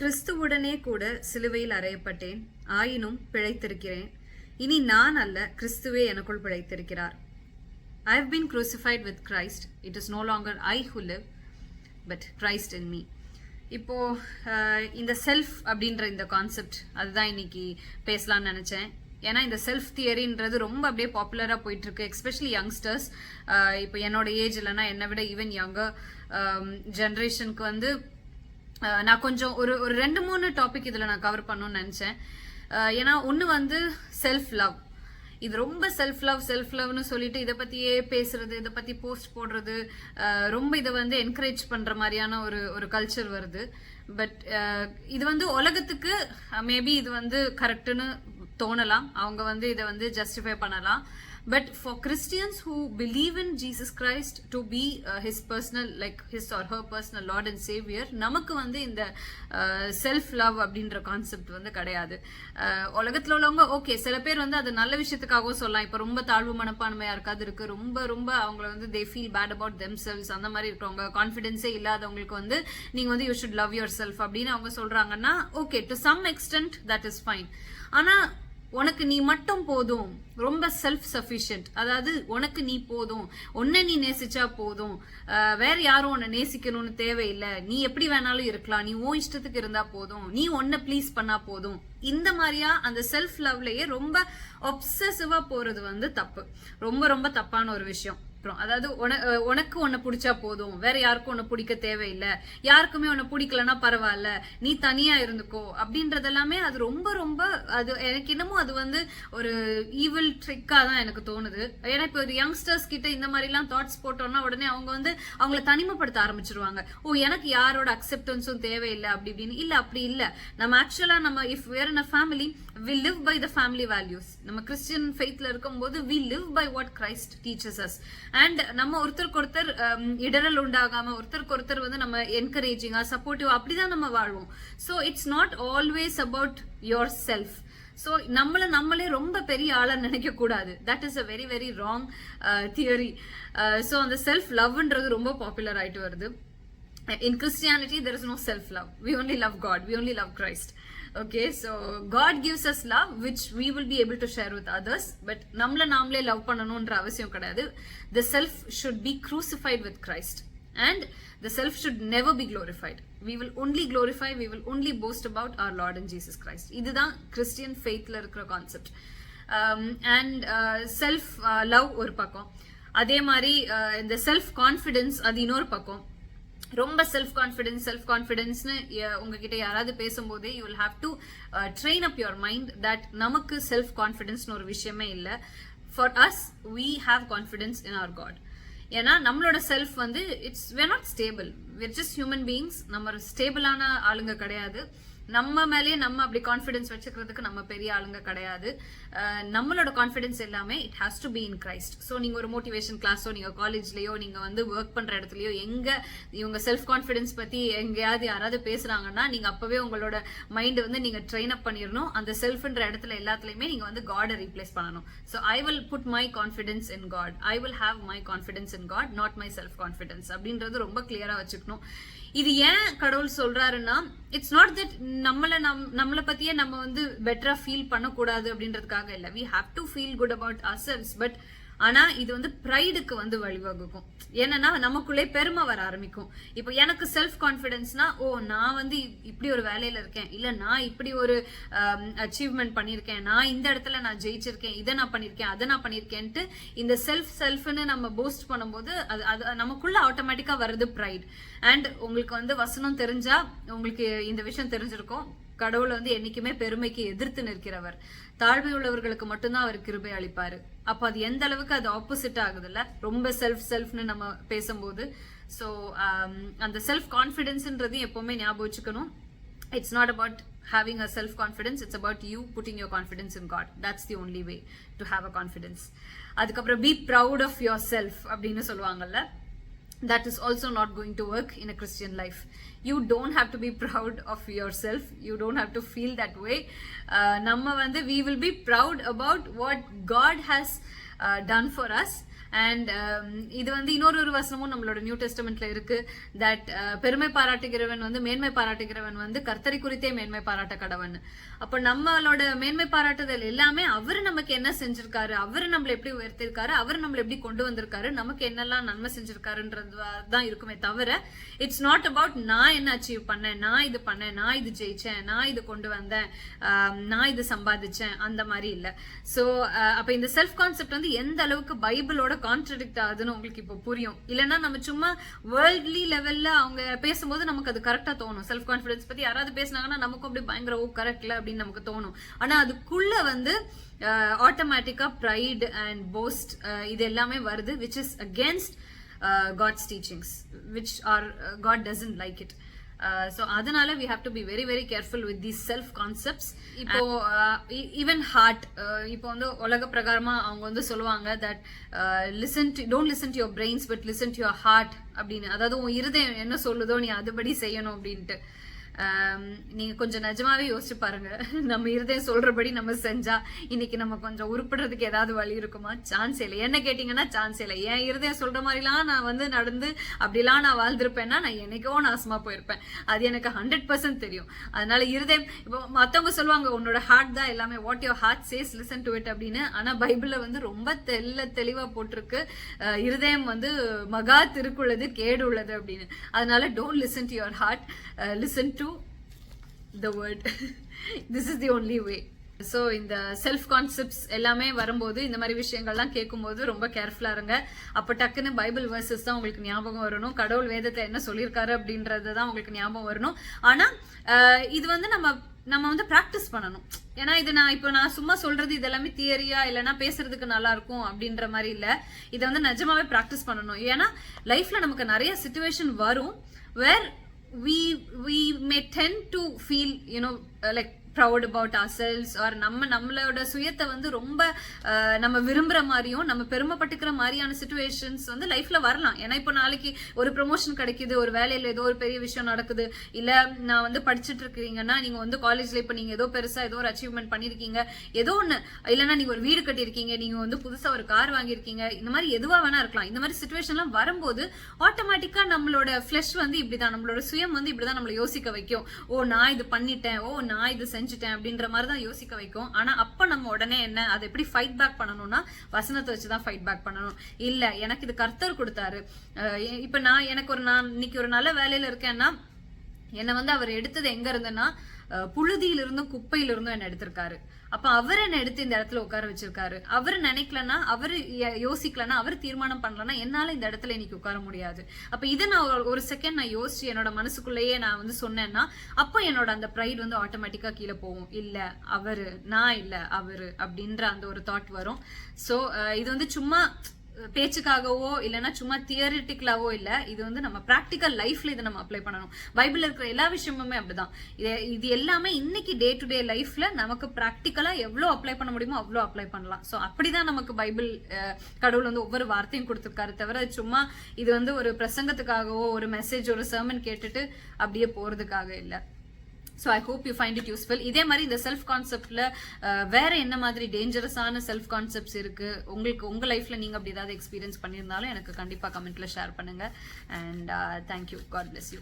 கிறிஸ்துவுடனே கூட சிலுவையில் அறையப்பட்டேன். ஆயினும் பிழைத்திருக்கிறேன். இனி நான் அல்ல கிறிஸ்துவே எனக்குள் பிழைத்திருக்கிறார். I have been crucified with Christ it is no longer I who live but Christ in me இப்போ இந்த செல்ஃப் அப்படின்ற இந்த கான்செப்ட் அதுதான் இன்னைக்கு பேசலாம்னு நினச்சேன். ஏன்னா இந்த செல்ஃப் தியரின்றது ரொம்ப அப்படியே பாப்புலராக போயிட்டு இருக்கு எஸ்பெஷலி யங்ஸ்டர்ஸ் இப்போ என்னோட ஏஜ் இல்லைன்னா என்னை விட ஈவன் யங்கர் ஜென்ரேஷனுக்கு வந்து நான் கொஞ்சம் ஒரு ஒரு ரெண்டு மூணு டாபிக் இதில் நான் கவர் பண்ணணும்னு நினச்சேன். ஏன்னா ஒன்று வந்து செல்ஃப் லவ் இது ரொம்ப செல்ஃப் லவ் செல்ஃப் லவ்னு சொல்லிட்டு இதை பற்றியே பேசுறது இதை பற்றி போஸ்ட் போடுறது ரொம்ப இதை வந்து என்கரேஜ் பண்ணுற மாதிரியான ஒரு ஒரு கல்ச்சர் வருது. பட் இது வந்து உலகத்துக்கு மேபி இது வந்து கரெக்டுன்னு தோணலாம். அவங்க வந்து இதை வந்து ஜஸ்டிஃபை பண்ணலாம். But for Christians who believe in Jesus Christ to be his personal like his or her personal Lord and Saviour நமக்கு வந்து இந்த uh, செல்ஃப் லவ் அப்படின்ற கான்செப்ட் வந்து கிடையாது. Uh, உலகத்தில் உள்ளவங்க ஓகே சில பேர் வந்து அது நல்ல விஷயத்துக்காகவும் சொல்லலாம். இப்போ ரொம்ப தாழ்வு மனப்பான்மை யாருக்காவது இருக்கு. ரொம்ப ரொம்ப அவங்கள வந்து they feel bad about themselves அந்த மாதிரி இருக்கிறவங்க கான்ஃபிடென்ஸே இல்லாதவங்களுக்கு வந்து நீங்கள் வந்து you should love yourself அப்படின்னு அவங்க சொல்கிறாங்கன்னா okay to some extent that is fine ஆனால் உனக்கு நீ மட்டும் போதும். ரொம்ப செல்ஃப் சஃபிஷியன்ட் அதாவது உனக்கு நீ போதும். உன்னை நீ நேசிச்சா போதும். வேற யாரும் உன்னை நேசிக்கணும்னு தேவையில்லை. நீ எப்படி வேணாலும் இருக்கலாம். நீ ஓ இஷ்டத்துக்கு இருந்தா போதும். நீ உன்னை ப்ளீஸ் பண்ணா போதும். இந்த மாதிரியா அந்த செல்ஃப் லவ்லயே ரொம்ப ஒப்சசிவா போறது வந்து தப்பு. ரொம்ப ரொம்ப தப்பான ஒரு விஷயம். அப்புறம் அதாவது உன- உனக்கு உன்னை பிடிச்சா போதும். வேற யாருக்கும் உன்னை பிடிக்க தேவையில்லை. யாருக்குமே உன்னை பிடிக்கலன்னா பரவாயில்ல. நீ தனியா இருந்துக்கோ. அப்படின்றது எல்லாமே அது ரொம்ப ரொம்ப அது எனக்கு என்னமோ அது வந்து ஒரு ஈவில் ட்ரிக்காக தான் எனக்கு தோணுது. ஏன்னா இப்போ ஒரு யங்ஸ்டர்ஸ் கிட்ட இந்த மாதிரிலாம் தாட்ஸ் போட்டோம்னா உடனே அவங்க வந்து அவங்கள தனிமைப்படுத்த ஆரம்பிச்சிருவாங்க. ஓ எனக்கு யாரோட அக்செப்டன்ஸும் தேவையில்லை அப்படி இப்படின்னு. இல்லை அப்படி இல்லை. நம்ம ஆக்சுவலாக நம்ம if we're in a family we live by the family values நம்ம கிறிஸ்டியன் ஃபெய்த்தில் இருக்கும்போது we live by what Christ teaches us and நம்ம ஒருத்தருக்கு ஒருத்தர் um, இடரல் உண்டாகாம ஒருத்தருக்கு ஒருத்தர் வந்து நம்ம என்கரேஜிங்கா சப்போர்ட்டிவா uh, அப்படிதான் நம்ம வாழ்வோம். So it's not always about yourself so நம்மளை நம்மளே ரொம்ப பெரிய ஆளாக நினைக்கக்கூடாது that is a very very wrong theory so அந்த செல்ஃப் லவ்ன்றது ரொம்ப பாப்புலர் ஆயிட்டு வருது. In christianity there is no self love we only love god we only love christ okay so god gives us love which we will be able to share with others but நம்மள நாமளே love பண்ணணும்ன்ற அவசியம் கிடையாது the self should be crucified with christ and the self should never be glorified we will only glorify we will only boast about our lord and jesus christ இதுதான் Christian ஃபெய்த்ல இருக்கிற concept and self love ஒரு பக்கம் அதே மாதிரி இந்த self confidence அது இன்னொரு பக்கம் ரொம்ப செல்ஃப் கான்ஃபிடென்ஸ் செல்ஃப் கான்ஃபிடென்ஸ்னு உங்ககிட்ட யாராவது பேசும்போதே you will have to train up your mind that நமக்கு செல்ஃப் கான்ஃபிடென்ஸ்னு ஒரு விஷயமே இல்லை. For us we have confidence in our God ஏன்னா நம்மளோட செல்ஃப் வந்து it's we're not stable we're just human beings நம்ம ஸ்டேபிளான ஆளுங்க கிடையாது. நம்ம மேலேயே நம்ம அப்படி கான்ஃபிடென்ஸ் வச்சுக்கிறதுக்கு நம்ம பெரிய ஆளுங்க கிடையாது. நம்மளோட கான்ஃபிடன்ஸ் எல்லாமே it has to be in Christ so நீங்கள் ஒரு மோட்டிவேஷன் கிளாஸோ நீங்கள் காலேஜ்லேயோ நீங்கள் வந்து ஒர்க் பண்ணுற இடத்துலையோ எங்கே இவங்க செல்ஃப் கான்ஃபிடென்ஸ் பற்றி எங்கேயாவது யாராவது பேசுகிறாங்கன்னா நீங்கள் அப்போவே உங்களோட மைண்ட் வந்து நீங்கள் ட்ரெயின் அப் பண்ணிடணும் அந்த செல்ஃப்ன்ற இடத்துல எல்லாத்துலையுமே நீங்கள் வந்து காடை ரீப்ளேஸ் பண்ணணும். So I will put my confidence in God I will have my confidence in God not myself confidence அப்படின்றது ரொம்ப கிளியராக வச்சுக்கணும். இது ஏன் கடவுள் சொல்றாருன்னா இட்ஸ் நாட் தட் நம்மள நம் நம்மளை பத்தியே நம்ம வந்து பெட்டரா ஃபீல் பண்ணக்கூடாது அப்படின்றதுக்காக இல்ல. We have to feel good about ourselves but ஆனா இது வந்து ப்ரைடுக்கு வந்து வழிவகுக்கும். என்னன்னா நமக்குள்ளே பெருமை வர ஆரம்பிக்கும். இப்போ எனக்கு செல்ஃப் கான்ஃபிடென்ஸ்னா ஓ நான் வந்து இப்படி ஒரு வேலையில இருக்கேன். இல்ல நான் இப்படி ஒரு அச்சீவ்மெண்ட் பண்ணியிருக்கேன். நான் இந்த இடத்துல நான் ஜெயிச்சிருக்கேன். இதை நான் பண்ணியிருக்கேன். அதை நான் பண்ணியிருக்கேன்ட்டு இந்த செல்ஃப் செல்ஃப்னு நம்ம போஸ்ட் பண்ணும்போது அது அது நமக்குள்ள ஆட்டோமேட்டிக்கா வருது ப்ரைட் அண்ட் உங்களுக்கு வந்து வசனம் தெரிஞ்சா உங்களுக்கு இந்த விஷயம் தெரிஞ்சிருக்கும். கடவுளை வந்து என்னைக்குமே பெருமைக்கு எதிர்த்து நிற்கிறவர். தாழ்மை உள்ளவர்களுக்கு மட்டும்தான் அவர் கிருபை அளிப்பாரு. அப்ப அது எந்த அளவுக்கு அது ஆப்போசிட் ஆகுதுல்ல? ரொம்ப செல்ஃப் செல்ஃப்னு நம்ம பேசும்போது. ஸோ um, அந்த செல்ஃப் கான்ஃபிடென்ஸ்ன்றதையும் எப்பவுமே ஞாபகம் வச்சுக்கணும். It's not about having a self confidence it's about you putting your confidence in god. That's the only way to have a confidence. அதுக்கப்புறம் ப்ரவுட் ஆஃப் யோர் செல்ஃப் அப்படின்னு சொல்லுவாங்கல்ல? that is also not going to work in a christian life you don't have to be proud of yourself you don't have to feel that way uh, நம்ம வந்து we will be proud about what god has uh, done for us and um, இது வந்து இன்னொரு ஒரு வசனமும் நம்மளோட new டெஸ்டமெண்ட்ல இருக்கு. That uh, பெருமை பாராட்டுகிறவன் வந்து மேன்மை பாராட்டுகிறவன் வந்து கர்த்தரை குறித்தே மேன்மை பாராட்ட கடவன். அப்ப நம்மளோட மேன்மை பாராட்டுதல் எல்லாமே அவர் நமக்கு என்ன செஞ்சிருக்காரு? அவர் நம்மள எப்படி உயர்த்திருக்காரு? அவர் நம்மளை எப்படி கொண்டு வந்திருக்காரு? நமக்கு என்னெல்லாம் நன்மை செஞ்சிருக்காருன்றது தான் இருக்குமே தவிர இட்ஸ் நாட் அபவுட் நான் என்ன அச்சீவ் பண்ணேன் நான் இது பண்ணேன் நான் இது ஜெயிச்சேன் நான் இது கொண்டு வந்தேன் um, நான் இது சம்பாதிச்சேன் அந்த மாதிரி இல்லை. ஸோ uh, அப்ப இந்த செல்ஃப் கான்செப்ட் வந்து எந்த அளவுக்கு பைபிளோட கான்ட்ரடிக்ட் ஆகுதுன்னு உங்களுக்கு இப்போ புரியும். இல்லைன்னா நம்ம சும்மா வேர்ல்ட்லி லெவல்ல அவங்க பேசும்போது நமக்கு அது கரெக்டாக தோணும். செல்ஃப் கான்ஃபிடன்ஸ் பத்தி யாராவது பேசினாங்கன்னா நமக்கும் அப்படி பயங்கர ஓ கரெக்ட்ல அப்படின்னு நமக்கு தோணும். ஆனால் அதுக்குள்ள வந்து ஆட்டோமேட்டிக்கா ப்ரைட் அண்ட் போஸ்ட் இது எல்லாமே வருது which is against God's teachings which are God doesn't like it so அதனால we have to be very very careful with these self concepts இப்போ ஈவன் ஹார்ட் இப்போ வந்து உலக பிரகாரமா அவங்க வந்து சொல்லுவாங்க that listen to don't listen to your brains but listen to your heart அப்படின்னு. அதாவது உன் இருதயம் என்ன சொல்லுதோ நீ அதுபடி செய்யணும் அப்படின்ட்டு. நீங்கள் நீங்க கொஞ்சம் நிஜமாவே யோசிச்சு பாருங்க. நம்ம இருதயம் சொல்றபடி நம்ம செஞ்சா இன்னைக்கு நம்ம கொஞ்சம் உருப்படுறதுக்கு ஏதாவது வழி இருக்குமா? சான்ஸ் இல்லை. என்ன கேட்டீங்கன்னா சான்ஸ் இல்லை. என் இருதயம் சொல்ற மாதிரிலாம் நான் வந்து நடந்து அப்படிலாம் நான் வாழ்ந்திருப்பேன்னா நான் என்னைக்கோ நாசமா போயிருப்பேன். அது எனக்கு ஹண்ட்ரட் பர்சன்ட் தெரியும். அதனால இருதயம் இப்போ மத்தவங்க சொல்லுவாங்க உன்னோட ஹார்ட் தான் எல்லாமே. What your heart says listen to it அப்படின்னு. ஆனா பைபிள்ல வந்து ரொம்ப தெல்ல தெளிவா போட்டிருக்கு. இருதயம் வந்து மகா திருக்குள்ளது கேடு உள்ளது அப்படின்னு. அதனால don't listen to your heart listen to the word this is the only way so இந்த செல்ஃப் கான்செப்ட்ஸ் எல்லாமே வரும்போது இந்த மாதிரி விஷயங்கள்லாம் கேட்கும்போது ரொம்ப கேர்ஃபுல்லாக இருங்க. அப்போ டக்குன்னு பைபிள் வேர்சஸ் தான் உங்களுக்கு ஞாபகம் வரணும். கடவுள் வேதத்தை என்ன சொல்லியிருக்காரு அப்படின்றது தான் உங்களுக்கு ஞாபகம் வரணும். ஆனால் இது வந்து நம்ம நம்ம வந்து ப்ராக்டிஸ் பண்ணணும். ஏன்னா இது நான் இப்போ நான் சும்மா சொல்றது இது எல்லாமே தியரியா இல்லைன்னா பேசுறதுக்கு நல்லா இருக்கும் அப்படின்ற மாதிரி இல்லை. இதை வந்து நிஜமாவே ப்ராக்டிஸ் பண்ணணும். ஏன்னா லைஃப்ல நமக்கு நிறைய சுச்சுவேஷன் வரும் where we we may tend to feel you know uh, like proud about ourselves or நம்ம நம்மளோட சுயத்தை வந்து ரொம்ப நம்ம விரும்புகிற மாதிரியும் நம்ம பெருமைப்பட்டுக்கிற மாதிரியான சுச்சுவேஷன்ஸ் வந்து லைஃப்பில் வரலாம். ஏன்னா இப்போ நாளைக்கு ஒரு ப்ரொமோஷன் கிடைக்குது ஒரு வேலையில் ஏதோ ஒரு பெரிய விஷயம் நடக்குது இல்லை நான் வந்து படிச்சுட்டு இருக்கீங்கன்னா நீங்கள் வந்து காலேஜில் இப்போ நீங்கள் ஏதோ பெருசாக ஏதோ ஒரு அச்சீவ்மெண்ட் பண்ணியிருக்கீங்க ஏதோ ஒன்று இல்லைன்னா நீங்கள் ஒரு வீடு கட்டியிருக்கீங்க நீங்கள் வந்து புதுசாக ஒரு கார் வாங்கியிருக்கீங்க இந்த மாதிரி எதுவாக வேணா இருக்கலாம். இந்த மாதிரி சுச்சுவேஷன்லாம் வரும்போது ஆட்டோமேட்டிக்காக நம்மளோட ஃப்ளஷ் வந்து இப்படி தான் நம்மளோட சுயம் வந்து இப்படி தான் நம்மளை யோசிக்க வைக்கும். ஓ நான் இது பண்ணிட்டேன் ஓ நான் இது செஞ்சுட்டேன் அப்படின்ற மாதிரி தான் யோசிக்க வைக்கும். ஆனா அப்ப நம்ம உடனே என்ன? அதை எப்படி ஃபைட் பேக் பண்ணணும்னா வசனத்தை வச்சு தான் ஃபைட் பேக் பண்ணணும். இல்ல எனக்கு இது கர்த்தர் கொடுத்தாரு. இப்போ இப்ப நான் எனக்கு ஒரு நான் இன்னைக்கு ஒரு நல்ல வேலையில இருக்கேன்னா என்னை வந்து அவர் எடுத்தது எங்க இருந்துன்னா புழுதியிலிருந்தும் குப்பையிலிருந்தும் என்ன எடுத்திருக்காரு. அப்ப அவர் என்ன எடுத்து இந்த இடத்துல உட்கார வச்சிருக்காரு. அவர் நினைக்கலன்னா அவர் யோசிக்கலன்னா அவர் தீர்மானம் பண்ணலன்னா என்னால இந்த இடத்துல இன்னைக்கு உட்கார முடியாது. அப்ப இதை நான் ஒரு- ஒரு செகண்ட் நான் யோசிச்சு என்னோட மனசுக்குள்ளேயே நான் வந்து சொன்னேன்னா அப்போ என்னோட அந்த ப்ரைட் வந்து ஆட்டோமேட்டிக்கா கீழே போகும். இல்ல அவரு நான் இல்ல அவரு அப்படின்ற அந்த ஒரு தாட் வரும். சோ இது வந்து சும்மா பேச்சுக்காகவோ இல்லைன்னா சும்மா தியரிட்டிக்கலாவோ இல்லை இது வந்து நம்ம ப்ராக்டிக்கல் லைஃப்ல இதை நம்ம அப்ளை பண்ணணும். பைபிள் இருக்கிற எல்லா விஷயமுமே அப்படிதான். இது இது எல்லாமே இன்னைக்கு டே டு டே லைஃப்ல நமக்கு ப்ராக்டிக்கலா எவ்வளோ அப்ளை பண்ண முடியுமோ அவ்வளோ அப்ளை பண்ணலாம். ஸோ அப்படிதான் நமக்கு பைபிள் கடவுள் வந்து ஒவ்வொரு வார்த்தையும் கொடுத்துருக்காரு தவிர சும்மா இது வந்து ஒரு பிரசங்கத்துக்காகவோ ஒரு மெசேஜ் ஒரு சர்மன் கேட்டுட்டு அப்படியே போறதுக்காக இல்லை. So I hope you find it useful இதே மாதிரி இந்த செல்ஃப் கான்செப்டில் வேற என்ன மாதிரி டேஞ்சரஸான செல்ஃப் கான்செப்ட்ஸ் இருக்கு? உங்களுக்கு உங்க லைஃப்ல நீங்க அப்படி ஏதாவது எக்ஸ்பீரியன்ஸ் பண்ணியிருந்தாலும் எனக்கு கண்டிப்பாக கமெண்ட்ல ஷேர் பண்ணுங்க. And thank you God bless you